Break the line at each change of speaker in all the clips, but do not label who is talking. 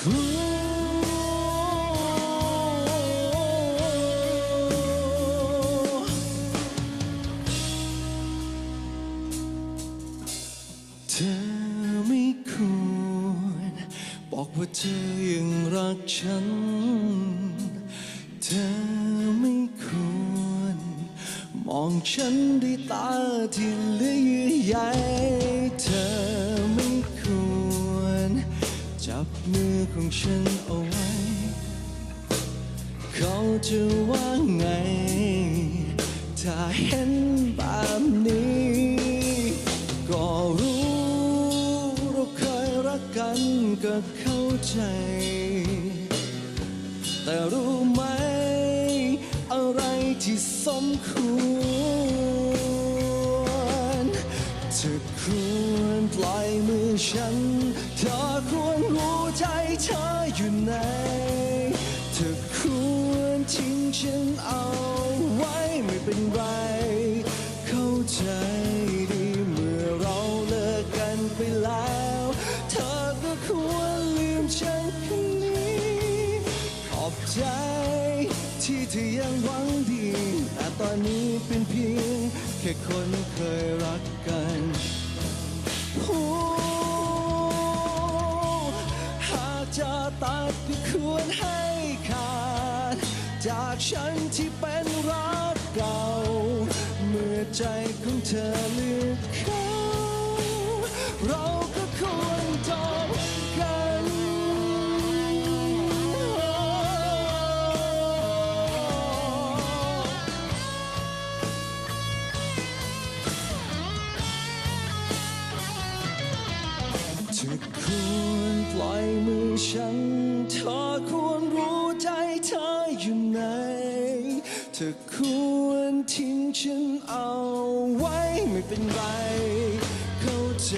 เธอไม่ควร บอกว่าเธอยังรักฉัน เธอไม่ควร มองฉันด้วยตาที่เหลือเยื่อใยเธอ มือของฉันเอาไว้ เขาจะว่าไง ถ้าเห็นแบบนี้ ก็รู้เราเคยรักกันก็เข้าใจ แต่รู้ไหม อะไรที่สมควรเธอควรปล่อยมือฉัน เธออยู่ไหน เธอควรทิ้งฉันเอาไว้ไม่เป็นไร เข้าใจดีเมื่อเราเลิกกันไปแล้ว เธอก็ควรลืมฉันคนนี้ ขอบใจที่เธอยังหวังดีแต่ตอนนี้เป็นเพียง แค่คนเคยรักกัน จะตัดก็ควรให้ขาด จากฉันที่เป็นรักเก่า เมื่อใจของเธอเลือกเขาเราก็ควรจบกันเธอควร ปล่อยมือฉัน เธอควรรู้ใจเธออยู่ไหน เธอควรทิ้งฉันเอาไว้ไม่เป็นไร เข้าใจ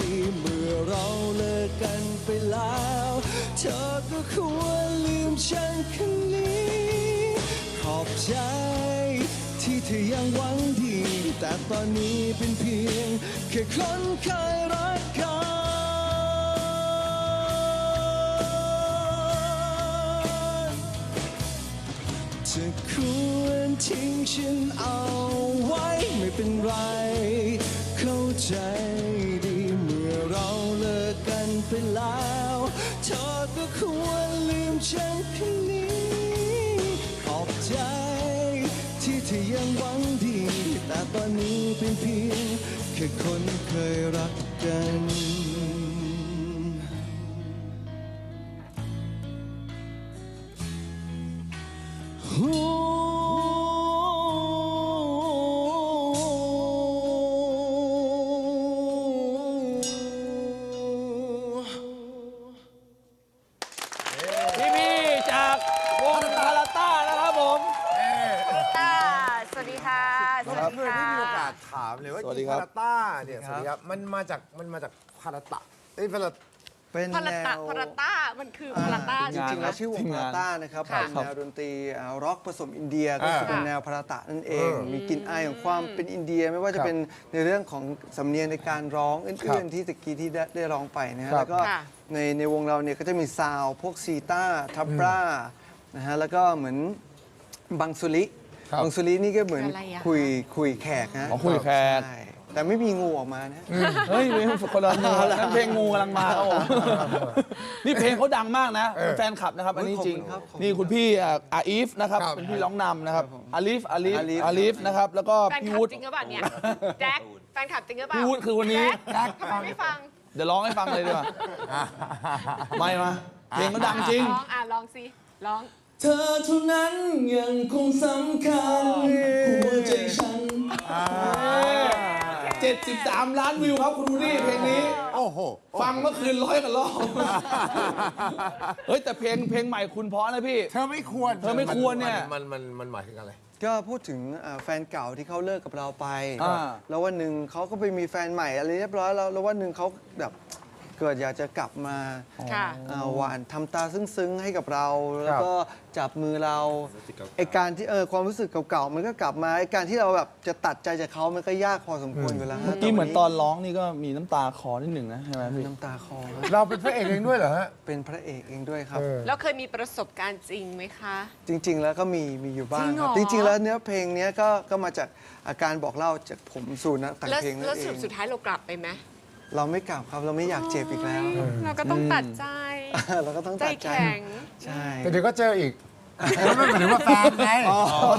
ดีเมื่อเราเลิกกันไปแล้ว เธอก็ควรลืมฉันคนนี้ ขอบใจ ที่เธอยังหวังดี แต่ตอนนี้เป็นเพียง แค่คนเคยรักกัน เธอควรทิ้งฉันเอาไว้ไม่เป็นไร เข้าใจดีเมื่อเราเลิกกันไปแล้วเธอก็ควรลืมฉันคนนี้ขอบใจ ที่เธอยังหวังดี แต่ตอนนี้เป็นเพียงแค่คนเคยรัก
เรา
ดี
เคย
ค่ะ
ได้มีโอกาสถามเลยว่า
สวัสดี
อี
ครับ
พาราต้าเนี่ยสวัสดีครับมันมาจากมันมาจากพาราตะเอ้ยพารา
เป็น
พารา
แน
ตะ
ว
พาราต้ามันคือพาราต้า
จริงๆแล้วชื่อวง
ทีม
พางา
น
ราต้านะครับ
ค่ะ
เป็นแนวดนตรีอ่าร็อกผสมอินเดียก็คือเป็น
ค่ะ
แนวพาราตะนั่นเอง
เออ
มีกลิ่นอายของความเป็นอินเดียไม่ว่าจะเป็นในเรื่องของสำเนียงในการร้องเอื้อนๆที่ตะกี้ที่ได้ได้ร้องไปนะฮะ
ครับ
แล้วก็
ค่ะ
ในในวงเราเนี่ยก็จะมีซาวด์พวกซีต้าทับรานะฮะแล้วก็เหมือนบังสุริ
ครับ
บังสุรินี่ก็เหมือน
อะไรอะ
คุยคุยแขกนะ
อ๋อคุยแขก
ใช่แต่ไม่มีงูออกมานะ
เฮ้ยเพลงคนละงูนั่นเพลงงูกำลังมาครับผมนี่เพลงเขาดังมากนะเป็นแฟนคลับนะครับ อันนี้จริง
ขอบคุณครับขอบคุณ
นี่คุณพี่อะอาอีฟนะครับ
ครับ
เป็นพี่ร้องนำนะครับอาลีฟอาลีฟ
อาลีฟ
อาลีฟนะครับ แล้วก็
แฟน
พี่
คลับ
วุฒิ
จริงหรือเปล่าเนี่ยแจ็คแฟนคลับจริงหรือเปล่า
พี่วุฒิคือวันนี้
แจ็คทำไมไม่ฟัง
เดี๋ยวร้องให้ฟังเลยดีกว่าไม่มาเพลงเขาดังจริง
ร้องอะลองสิร้อง
เธอเท่านั้นยังคงสำคัญหัวใจฉัน
73 ล้านวิวครับคุณวูดดี้เพลงนี้
โอ้โห
ฟังเมื่อคืนร้อยกว่ารอบ เฮ้ย แต่เพลงเพลงใหม่คุณเพราะนะพี่
เธอไม่ควร
เธอไม่ควรเนี่ย
มันมันมันหมายถึงอะไร
ก็พูดถึงอ่าแฟนเก่าที่เขาเลิกกับเราไป
อ่า
แล้ววันหนึ่งเขาก็ไปมีแฟนใหม่อะไรเรียบร้อยแล้วแล้ววันหนึ่งเขาแบบ
เกิดอยากจะกลับมา
ค่ะ
อ่าหวานทำตาซึ้งๆให้กับเรา แล้วก็จับมือเราไอการที่เออความรู้สึกเก่าๆมันก็กลับมาไอการที่เราแบบจะตัดใจจากเขามันก็ยากพอสมควรอยู่แล้ว
เมื่อกี้เหมือนตอนร้องนี่ก็มีน้ำตาคลอนิดหนึ่งนะใช่ไหมพี่
น้ำตาคลอ
เราเป็นพระเอกเองด้วยเหรอฮะ
เป็นพระเอกเองด้วยครับ
เออ
แล้วเคยมีประสบการณ์จริงไหมคะ
จริง ๆ แล้วก็มีมีอยู่บ้างครับ
จ
จ
ริงเหรอ
ริง ๆ แล้วเนื้อเพลงเนี้ยก็ก็มาจากอาการบอกเล่าจากผมสู่นะแต่ง
แล้ว
เพลงนั่
แล้ว
นเอ
สรุ
ง
ปสุดท้ายเรากลับไปไหม
เราไม่กลับครับเราไม่อยากเจ็บอีกแล้ว
เราก็ต้องตัดใจ
เราก็ต้อง
ใจ
ตัดใจ
แข็ง
ใช่
แต่เดี๋ยวก็เจออีกแล้วไม่หมายถึงว่าแฟนไง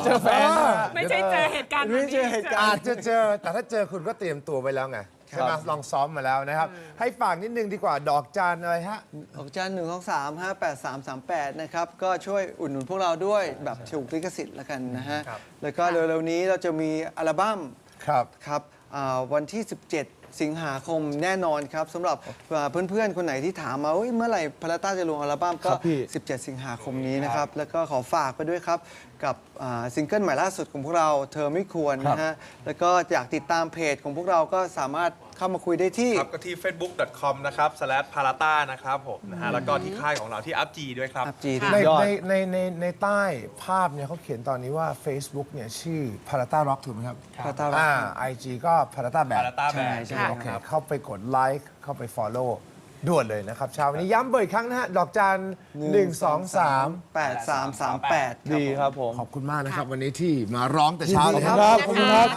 เจอแฟน
ไม่ใช่เจอเหตุการณ์
ไม่เจอเหตุการณ์
อาจจะเจอแต่ถ้าเจอคุณก็เตรียมตัวไว้แล้วไงใช่ไหมลองซ้อมมาแล้วนะครับ ให้ฝากนิดนึงดีกว่าดอกจานอะไรฮะ
ออกจานหนึ่งสองสามห้าแปดสามสามแปดนะครับก็ช่วยอุดหนุนพวกเราด้วยแบบถูกลิขสิทธิ์แล้วกันนะฮะ
ครับ
แล้วก็เร็วๆนี้เราจะมีอัลบั้ม
ครับ
ครับอ่าวันที่ 17 สิงหาคมแน่นอนครับสำหรับอ่าเพื่อนๆ คนไหนที่ถามมาเอ้ยเมื่อไหร่พาราต้าจะลงอัลบั้มก็
ครับพี่
17 สิงหาคมนี้นะครับ แล้วก็ขอฝากไปด้วยครับ กับอ่าซิงเกิลใหม่ล่าสุดของพวกเราเธอไม่ควรนะฮะ แล้วก็อยากติดตามเพจของพวกเราก็สามารถเข้ามาคุยได้ที่
ครับก็ที่ facebook.com นะครับ slash parata นะครับผมนะฮะแล้วก็ที่ค่ายของเราที่ UpG ด้วยครับ
อัพจี
ใน
ยอด
ในในในในใต้ภาพเนี่ยเขาเขียนตอนนี้ว่า Facebook เนี่ยชื่อ Parata Rock ถูกไหมครับ
Parata Rock
อ่า IG ก็ Parata Band
parata
ใช่
band
ใช่
โอเคเข้าไปกดไลค์เข้าไป Follow ด่วนเลยนะครับเช้าวันนี้ย้ำเบอร์อีกครั้งนะฮะ ดอกจัน1 2 3
8 3 3 8
ดีครับผม
ขอบคุณมากนะครับ วันนี้ที่มาร้องแต่เช้าเลย
ยินดี
ค
ครั
รับ
ขอบคุณครับ